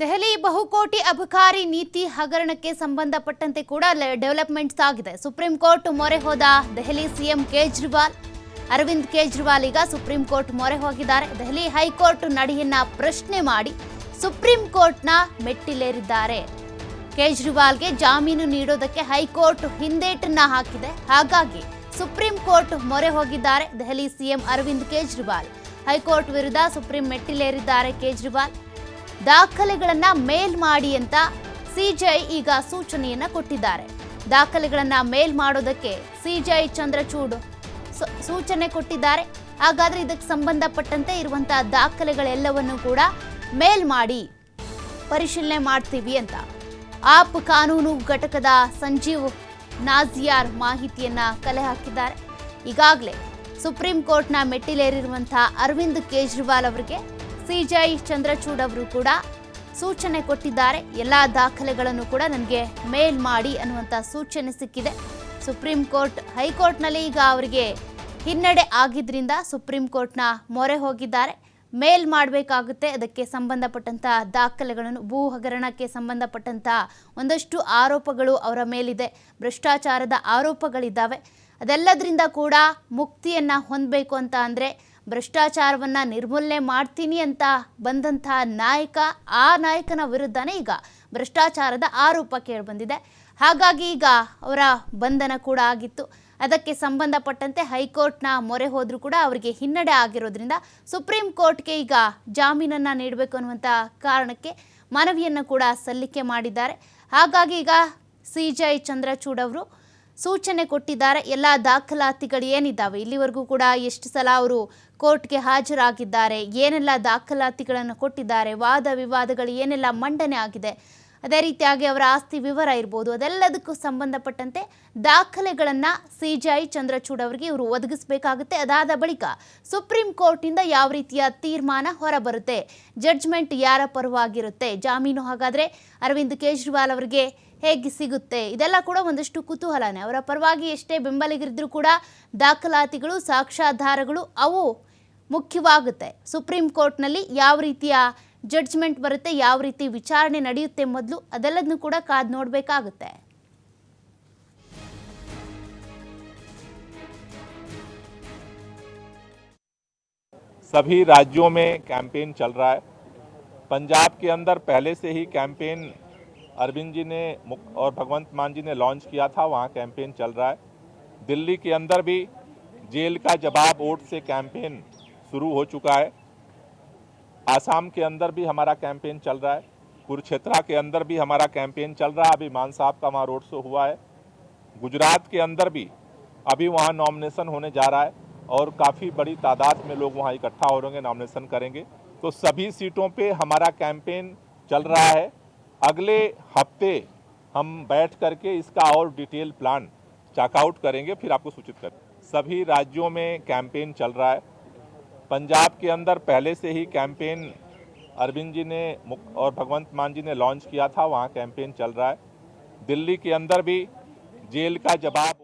ದೆಹಲಿ ಬಹುಕೋಟಿ ಅಬಕಾರಿ ನೀತಿ ಹಗರಣಕ್ಕೆ ಸಂಬಂಧಪಟ್ಟಂತೆ ಕೂಡ ಡೆವಲಪ್ಮೆಂಟ್ಸ್ ಆಗಿದೆ. ಸುಪ್ರೀಂ ಕೋರ್ಟ್ ಮೊರೆ ಹೋದ ದೆಹಲಿ ಸಿಎಂ ಕೇಜ್ರಿವಾಲ್. ಅರವಿಂದ್ ಕೇಜ್ರಿವಾಲ್ ಈಗ ಸುಪ್ರೀಂ ಕೋರ್ಟ್ ಮೊರೆ ಹೋಗಿದ್ದಾರೆ. ದೆಹಲಿ ಹೈಕೋರ್ಟ್ ನಡೆಯನ್ನ ಪ್ರಶ್ನೆ ಮಾಡಿ ಸುಪ್ರೀಂ ಕೋರ್ಟ್ನ ಮೆಟ್ಟಿಲೇರಿದ್ದಾರೆ. ಕೇಜ್ರಿವಾಲ್ಗೆ ಜಾಮೀನು ನೀಡೋದಕ್ಕೆ ಹೈಕೋರ್ಟ್ ಹಿಂದೇಟನ್ನ ಹಾಕಿದೆ. ಹಾಗಾಗಿ ಸುಪ್ರೀಂ ಕೋರ್ಟ್ ಮೊರೆ ಹೋಗಿದ್ದಾರೆ Delhi CM Arvind Kejriwal. High court ವಿರುದ್ಧ ಸುಪ್ರೀಂ ಮೆಟ್ಟಿಲೇರಿದ್ದಾರೆ ಕೇಜ್ರಿವಾಲ್. ದಾಖಲೆಗಳನ್ನ ಮೇಲ್ ಮಾಡಿ ಅಂತ ಸಿಜೈ ಈಗ ಸೂಚನೆಯನ್ನ ಕೊಟ್ಟಿದ್ದಾರೆ. ದಾಖಲೆಗಳನ್ನ ಮೇಲ್ ಮಾಡೋದಕ್ಕೆ ಸಿಜೈ ಚಂದ್ರಚೂಡ್ ಸೂಚನೆ ಕೊಟ್ಟಿದ್ದಾರೆ. ಹಾಗಾದ್ರೆ ಇದಕ್ಕೆ ಸಂಬಂಧಪಟ್ಟಂತೆ ಇರುವಂತಹ ದಾಖಲೆಗಳೆಲ್ಲವನ್ನು ಕೂಡ ಮೇಲ್ ಮಾಡಿ ಪರಿಶೀಲನೆ ಮಾಡ್ತೀವಿ ಅಂತ. ಆಪ್ ಕಾನೂನು ಘಟಕದ ಸಂಜೀವ್ ನಾಜಿಯಾರ್ ಮಾಹಿತಿಯನ್ನ ಕಲೆ ಹಾಕಿದ್ದಾರೆ. ಈಗಾಗಲೇ ಸುಪ್ರೀಂ ಕೋರ್ಟ್ನ ಮೆಟ್ಟಿಲೇರಿರುವಂತಹ ಅರವಿಂದ್ ಕೇಜ್ರಿವಾಲ್ ಅವರಿಗೆ ಸಿಜೈ ಚಂದ್ರಚೂಡ್ ಅವರು ಕೂಡ ಸೂಚನೆ ಕೊಟ್ಟಿದ್ದಾರೆ. ಎಲ್ಲ ದಾಖಲೆಗಳನ್ನು ಕೂಡ ನನಗೆ ಮೇಲ್ ಮಾಡಿ ಅನ್ನುವಂಥ ಸೂಚನೆ ಸಿಕ್ಕಿದೆ. ಸುಪ್ರೀಂ ಕೋರ್ಟ್ ಹೈಕೋರ್ಟ್ನಲ್ಲಿ ಈಗ ಅವರಿಗೆ ಹಿನ್ನಡೆ ಆಗಿದ್ರಿಂದ ಸುಪ್ರೀಂ ಕೋರ್ಟ್ನ ಮೊರೆ ಹೋಗಿದ್ದಾರೆ. ಮೇಲ್ ಮಾಡಬೇಕಾಗುತ್ತೆ. ಅದಕ್ಕೆ ಸಂಬಂಧಪಟ್ಟಂಥ ದಾಖಲೆಗಳನ್ನು ಭೂ ಹಗರಣಕ್ಕೆ ಸಂಬಂಧಪಟ್ಟಂಥ ಒಂದಷ್ಟು ಆರೋಪಗಳು ಅವರ ಮೇಲಿದೆ. ಭ್ರಷ್ಟಾಚಾರದ ಆರೋಪಗಳಿದ್ದಾವೆ. ಅದೆಲ್ಲದರಿಂದ ಕೂಡ ಮುಕ್ತಿಯನ್ನು ಹೊಂದಬೇಕು ಅಂತ ಅಂದರೆ ಭ್ರಷ್ಟಾಚಾರವನ್ನು ನಿರ್ಮೂಲನೆ ಮಾಡ್ತೀನಿ ಅಂತ ಬಂದಂತಹ ನಾಯಕ, ಆ ನಾಯಕನ ವಿರುದ್ಧನೇ ಈಗ ಭ್ರಷ್ಟಾಚಾರದ ಆರೋಪ ಕೇಳಿಬಂದಿದೆ. ಹಾಗಾಗಿ ಈಗ ಅವರ ಬಂಧನ ಕೂಡ ಆಗಿತ್ತು. ಅದಕ್ಕೆ ಸಂಬಂಧಪಟ್ಟಂತೆ ಹೈಕೋರ್ಟ್ನ ಮೊರೆ ಹೋದರೂ ಕೂಡ ಅವರಿಗೆ ಹಿನ್ನಡೆ ಆಗಿರೋದ್ರಿಂದ ಸುಪ್ರೀಂ ಕೋರ್ಟ್ಗೆ ಈಗ ಜಾಮೀನನ್ನು ನೀಡಬೇಕು ಅನ್ನುವಂಥ ಕಾರಣಕ್ಕೆ ಮನವಿಯನ್ನು ಕೂಡ ಸಲ್ಲಿಕೆ ಮಾಡಿದ್ದಾರೆ. ಹಾಗಾಗಿ ಈಗ ಸಿ. ಜೈ. ಚಂದ್ರಚೂಡ್ ಅವರು ಸೂಚನೆ ಕೊಟ್ಟಿದ್ದಾರೆ. ಎಲ್ಲ ದಾಖಲಾತಿಗಳು ಏನಿದ್ದಾವೆ? ಇಲ್ಲಿವರೆಗೂ ಕೂಡ ಎಷ್ಟು ಸಲ ಅವರು ಕೋರ್ಟ್ಗೆ ಹಾಜರಾಗಿದ್ದಾರೆ? ಏನೆಲ್ಲ ದಾಖಲಾತಿಗಳನ್ನು ಕೊಟ್ಟಿದ್ದಾರೆ? ವಾದ ವಿವಾದಗಳು ಏನೆಲ್ಲ ಮಂಡನೆ ಆಗಿದೆ? ಅದೇ ರೀತಿಯಾಗಿ ಅವರ ಆಸ್ತಿ ವಿವರ ಇರ್ಬೋದು, ಅದೆಲ್ಲದಕ್ಕೂ ಸಂಬಂಧಪಟ್ಟಂತೆ ದಾಖಲೆಗಳನ್ನು ಸಿ ಜಿ ಐ ಚಂದ್ರಚೂಡ್ ಅವರಿಗೆ ಇವರು ಒದಗಿಸಬೇಕಾಗುತ್ತೆ. ಅದಾದ ಬಳಿಕ ಸುಪ್ರೀಂ ಕೋರ್ಟಿಂದ ಯಾವ ರೀತಿಯ ತೀರ್ಮಾನ ಹೊರಬರುತ್ತೆ, ಜಡ್ಜ್ಮೆಂಟ್ ಯಾರ ಪರವಾಗಿರುತ್ತೆ, ಜಾಮೀನು ಹಾಗಾದರೆ ಅರವಿಂದ್ ಕೇಜ್ರಿವಾಲ್ ಅವರಿಗೆ ಹೇಗೆ ಸಿಗುತ್ತೆ, ಇದೆಲ್ಲ ಕೂಡ ಒಂದಷ್ಟು ಕುತೂಹಲನೇ. ಅವರ ಪರವಾಗಿ ಎಷ್ಟೇ ಬೆಂಬಲಿಗರಿದ್ರೂ ಕೂಡ ದಾಖಲಾತಿಗಳು, ಸಾಕ್ಷ್ಯಾಧಾರಗಳು ಅವು ಮುಖ್ಯವಾಗುತ್ತೆ. ಸುಪ್ರೀಂ ಕೋರ್ಟ್ನಲ್ಲಿ ಯಾವ ರೀತಿಯ ಜಡ್ಜ್ಮೆಂಟ್ ಬರುತ್ತೆ ಯಾವ ರೀತಿ ವಿಚಾರಣೆ ನಡೆಯುತ್ತೆ ಮೊದಲು ಅದೆಲ್ಲದನ್ನು ಕೂಡ ಕಾದು ನೋಡಬೇಕಾಗುತ್ತೆ सभी राज्यों में कैंपेन चल रहा है पंजाब के अंदर पहले से ही कैंपेन अरविंद जी ने मुक- और भगवंत मान जी ने लॉन्च किया था वहाँ कैंपेन चल रहा है दिल्ली के अंदर भी जेल का जवाब वोट से कैंपेन शुरू हो चुका है आसाम के अंदर भी हमारा कैंपेन चल रहा है। कुरुक्षेत्रा के अंदर भी हमारा कैंपेन चल रहा है। अभी मान साहब का वहाँ रोड शो हुआ है। गुजरात के अंदर भी अभी वहाँ नॉमिनेशन होने जा रहा है और काफ़ी बड़ी तादाद में लोग वहाँ इकट्ठा हो रहेंगे नॉमिनेशन करेंगे। तो सभी सीटों पे हमारा कैंपेन चल रहा है। अगले हफ़्ते हम बैठ करके इसका और डिटेल प्लान चेकआउट करेंगे, फिर आपको सूचित करें सभी राज्यों में कैंपेन चल रहा है। पंजाब के अंदर पहले से ही कैंपेन अरविंद जी ने और भगवंत मान जी ने लॉन्च किया था, वहाँ कैंपेन चल रहा है। दिल्ली के अंदर भी जेल का जवाब